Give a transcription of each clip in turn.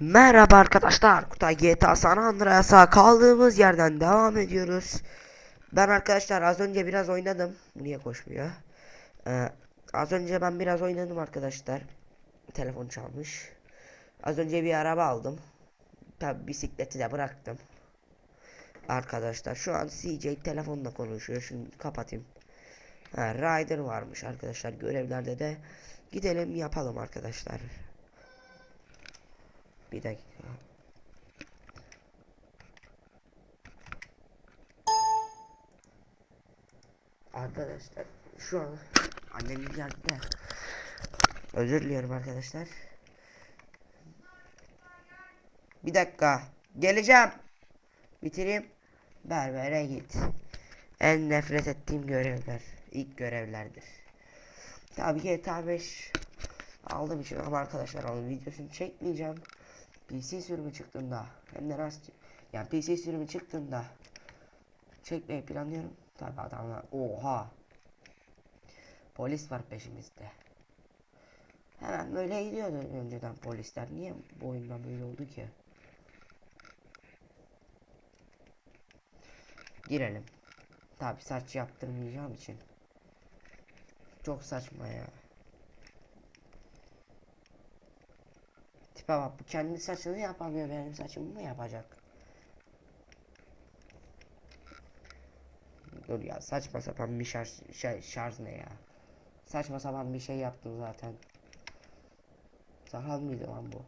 Merhaba arkadaşlar. Kutay GTA San Andreas'a kaldığımız yerden devam ediyoruz. Ben arkadaşlar az önce biraz oynadım. Niye koşmuyor? Ee, az önce ben biraz oynadım arkadaşlar. Telefon çalmış. Az önce bir araba aldım. Tabi bisikleti de bıraktım. Arkadaşlar şu an CJ telefonla konuşuyor. Şunu kapatayım. Ha, Rider varmış arkadaşlar. Görevlerde de gidelim yapalım arkadaşlar. Bir dakika. Arkadaşlar şu an annemin geldi. Özür diliyorum arkadaşlar. Bir dakika. Geleceğim. Bitireyim. Berbere git. En nefret ettiğim görevler. ilk görevlerdir. Tabii GTA 5 aldım için ama arkadaşlar onun videosunu çekmeyeceğim. PC sürümü çıktığında hem de nasıl yani PC sürümü çıktığında çekmeyi planlıyorum. Tabi adamlar oha polis var peşimizde. Hemen böyle gidiyordu önceden polisler. Niye bu oyunda böyle oldu ki? Girelim. Tabi saç yaptırmayacağım için. Çok saçma ya. Tipe bak bu kendi saçını yapamıyor benim saçımı mı yapacak? Dur ya saçma sapan bir şarj, şey, şarj ne ya? Saçma sapan bir şey yaptım zaten. Sakal mıydı lan bu?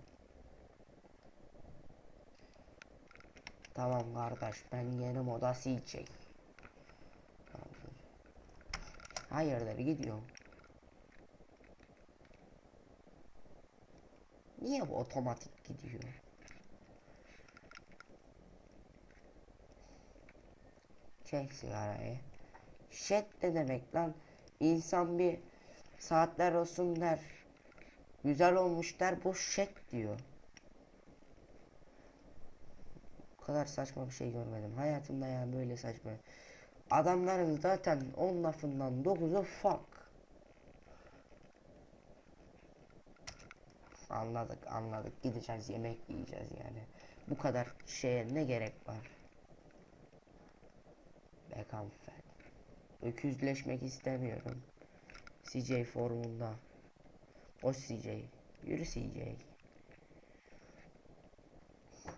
Tamam kardeş ben yeni moda. Tamamdır. Hayırdır gidiyorum. Niye bu otomatik gidiyor? Çek sigarayı. Şet ne demek lan? İnsan bir saatler olsun der. Güzel olmuş der. Bu şet diyor. Bu kadar saçma bir şey görmedim. Hayatımda yani böyle saçma. Adamların zaten 10 lafından 9'u fuck. Anladık anladık gideceğiz yemek yiyeceğiz yani. Bu kadar şeye ne gerek var? Beckham Fed. Öküzleşmek istemiyorum. CJ formunda. O CJ. Yürü CJ.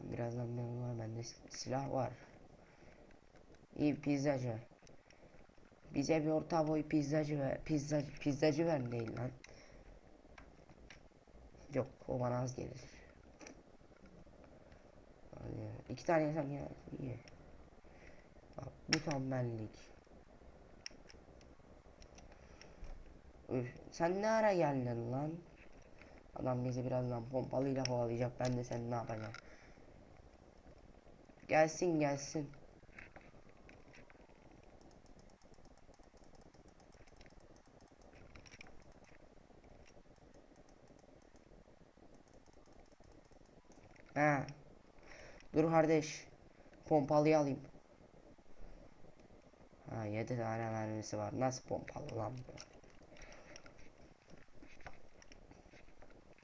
Birazdan ben var bende sil- silah var. İyi pizzacı. Bize bir orta boy pizzacı ver. Pizza, pizzacı ver değil lan. Yok o bana az gelir. Yani iki tane yesem ya iyi. Bak bu tembellik. Üf, sen ne ara geldin lan? Adam bizi birazdan pompalıyla kovalayacak. Ben de sen ne yapacağım? Gelsin gelsin. He. Dur kardeş. Pompalıyı alayım. Ha 7 tane mermisi var. Nasıl pompalı lan bu?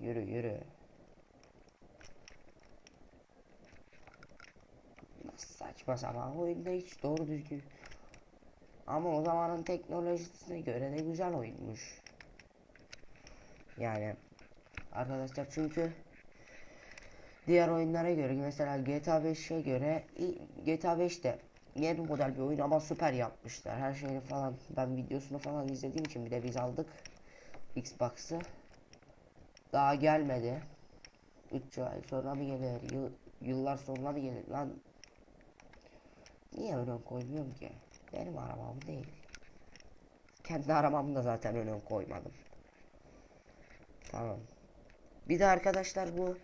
Yürü yürü. Nasıl saçma sapan oyunda hiç doğru düzgün. Ama o zamanın teknolojisine göre de güzel oyunmuş. Yani arkadaşlar çünkü diğer oyunlara göre mesela GTA 5'e göre GTA 5'te yeni model bir oyun ama süper yapmışlar. Her şeyini falan ben videosunu falan izlediğim için bir de biz aldık Xbox'ı. Daha gelmedi. 3 ay sonra mı gelir? Yıl, yıllar sonra mı gelir lan? Niye önem koymuyorum ki? Benim arabam değil. Kendi arabamı da zaten önem koymadım. Tamam. Bir de arkadaşlar bu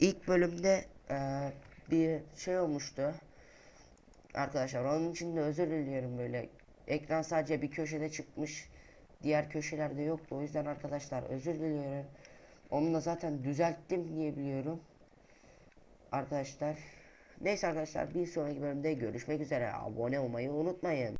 ilk bölümde eee, bir şey olmuştu. Arkadaşlar onun için de özür diliyorum böyle. Ekran sadece bir köşede çıkmış. Diğer köşelerde yoktu. O yüzden arkadaşlar özür diliyorum. Onu da zaten düzelttim diye biliyorum. Arkadaşlar. Neyse arkadaşlar bir sonraki bölümde görüşmek üzere. Abone olmayı unutmayın.